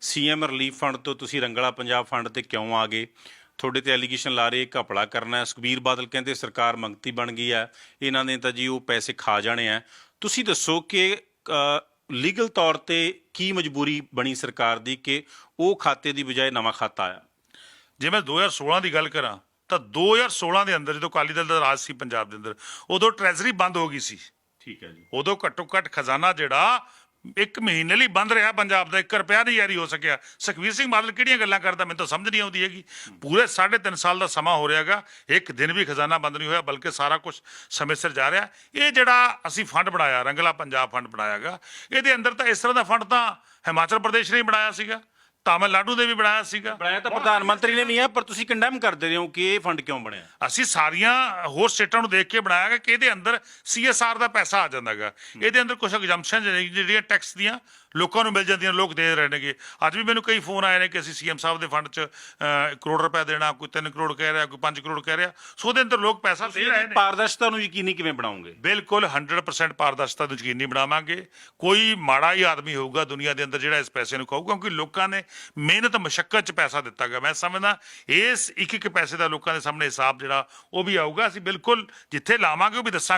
CM relief fund ਤੋਂ ਤੁਸੀਂ ਰੰਗਲਾ Punjab fund ਤੇ ਕਿਉਂ ਆ ਗਏ? ਤੁਹਾਡੇ ਤੇ ਐਲੀਗੇਸ਼ਨ ਲਾ ਰਹੇ ਘਪਲਾ ਕਰਨਾ ਸੁਖਬੀਰ ਬਾਦਲ ਕਹਿੰਦੇ ਸਰਕਾਰ ਮੰਗਤੀ ਬਣ ਗਈ ਹੈ। ਇਹਨਾਂ ਨੇ ਤਾਂ ਜੀ ਉਹ ਪੈਸੇ ਖਾ ਜਾਣੇ ਆ ਤੁਸੀਂ ਦੱਸੋ ਕਿ ਲੀਗਲ ਤੌਰ ਤੇ ਕੀ ਮਜਬੂਰੀ ਬਣੀ ਸਰਕਾਰ ਦੀ ਕਿ ਉਹ ਖਾਤੇ ਦੀ ਬਜਾਏ ਨਵਾਂ ਖਾਤਾ ਆਇਆ? ਜੇ ਮੈਂ 2016 ਦੀ ਗੱਲ ਕਰਾਂ ਤਾਂ 2016 ਦੇ ਅੰਦਰ ਜਦੋਂ ਅਕਾਲੀ ਦਲ ਦਾ ਰਾਜ ਸੀ ਪੰਜਾਬ ਦੇ ਅੰਦਰ ਉਦੋਂ ਟ੍ਰੈਜ਼ਰੀ ਬੰਦ ਹੋ ਗਈ ਸੀ। ਠੀਕ ਹੈ ਜੀ। ਉਦੋਂ ਘੱਟੋ ਘੱਟ ਖਜ਼ਾਨਾ ਜਿਹੜਾ ਇੱਕ ਮਹੀਨੇ ਲਈ ਬੰਦ ਰਿਹਾ ਪੰਜਾਬ ਦਾ 1 ਰੁਪਿਆ ਨਹੀਂ ਜਾਰੀ ਹੋ ਸਕਿਆ। ਸੁਖਵੀਰ ਸਿੰਘ ਬਾਦਲ ਕਿਹੜੀਆਂ ਗੱਲਾਂ ਕਰਦਾ ਮੈਨੂੰ ਤਾਂ ਸਮਝ ਨਹੀਂ ਆਉਂਦੀ ਹੈਗੀ। ਪੂਰੇ 3.5 ਸਾਲ ਦਾ ਸਮਾਂ ਹੋ ਰਿਹਾਗਾ। ਇੱਕ ਦਿਨ ਵੀ ਖਜ਼ਾਨਾ ਬੰਦ ਨਹੀਂ ਹੋਇਆ, ਬਲਕਿ ਸਾਰਾ ਕੁਝ ਸਮੇਂ ਸਿਰ ਜਾ ਰਿਹਾ। ਇਹ ਜਿਹੜਾ ਅਸੀਂ ਫੰਡ ਬਣਾਇਆ, ਰੰਗਲਾ ਪੰਜਾਬ ਫੰਡ ਬਣਾਇਆਗਾ, ਇਹਦੇ ਅੰਦਰ ਤਾਂ ਇਸ ਤਰ੍ਹਾਂ ਦਾ ਫੰਡ ਤਾਂ ਹਿਮਾਚਲ ਪ੍ਰਦੇਸ਼ ਨੇ ਬਣਾਇਆ ਸੀਗਾ। ਤਾਮਿਲਨਾਡੂ ਨੇ ਵੀ ਬਣਾਇਆ ਸੀਗਾ। ਬਣਾਇਆ ਤਾਂ ਪ੍ਰਧਾਨ ਮੰਤਰੀ ਨੇ ਨਹੀਂ ਹੈ ਪਰ ਤੁਸੀਂ ਕੰਡੈਮ ਕਰਦੇ ਰਹੇ ਹੋ ਕਿ ਇਹ ਫੰਡ ਕਿਉਂ ਬਣਿਆ? ਅਸੀਂ ਸਾਰੀਆਂ ਹੋਰ ਸਟੇਟਾਂ ਨੂੰ ਦੇਖ ਕੇ ਬਣਾਇਆ ਕਿ ਇਹਦੇ ਅੰਦਰ ਸੀਐਸਆਰ ਦਾ ਪੈਸਾ ਆ ਜਾਂਦਾਗਾ ਇਹਦੇ ਅੰਦਰ ਕੁਝ ਐਗਜ਼ੰਪਸ਼ਨ ਜਿਹੜੀਆਂ ਟੈਕਸ ਦੀਆਂ ਲੋਕਾਂ ਨੂੰ ਮਿਲ ਜਾਂਦੀਆਂ ਲੋਕ ਦੇ ਰਹੇ ਨੇਗੇ। ਅੱਜ ਵੀ ਮੈਨੂੰ ਕਈ ਫੋਨ ਆਏ ਨੇ ਕਿ ਅਸੀਂ ਸੀਐਮ ਸਾਹਿਬ ਦੇ ਫੰਡ 'ਚ ਕਰੋੜ ਰੁਪਏ ਦੇਣਾ ਕੋਈ 3 ਕਰੋੜ ਕਹਿ ਰਿਹਾ ਕੋਈ 5 ਕਰੋੜ ਕਹਿ ਰਿਹਾ। ਸੋ ਉਹਦੇ ਅੰਦਰ ਲੋਕ ਪੈਸਾ ਦੇ ਰਹੇ ਨੇ। ਪਾਰਦਰਸ਼ਤਾ ਨੂੰ ਯਕੀਨੀ ਕਿਵੇਂ ਬਣਾਉਂਗੇ ਬਿਲਕੁਲ 100% ਪਾਰਦਰਸ਼ਤਾ ਨੂੰ ਯਕੀਨੀ ਬਣਾਵਾਂਗੇ। ਕੋਈ ਮਾੜਾ ਹੀ ਆਦਮੀ ਹੋਊਗਾ ਦੁਨੀਆ ਦੇ ਅੰਦਰ ਜਿਹੜਾ ਇਸ ਪੈਸੇ ਨੂੰ ਖਾਊਗਾ ਕਿਉਂਕਿ ਲੋਕਾਂ ਨੇ ਮਿਹਨਤ ਮਸ਼ੱਕਤ 'ਚ ਪੈਸਾ ਦਿੱਤਾ ਗਿਆ। ਮੈਂ ਸਮਝਦਾ, ਇਸ ਇੱਕ ਇੱਕ ਪੈਸੇ ਦਾ ਲੋਕਾਂ ਦੇ ਸਾਹਮਣੇ ਹਿਸਾਬ ਜਿਹੜਾ, ਉਹ ਵੀ ਆਊਗਾ। ਅਸੀਂ ਬਿਲਕੁਲ ਜਿੱਥੇ ਲਾਵਾਂਗੇ, ਉਹ ਵੀ ਦੱਸਾਂਗੇ।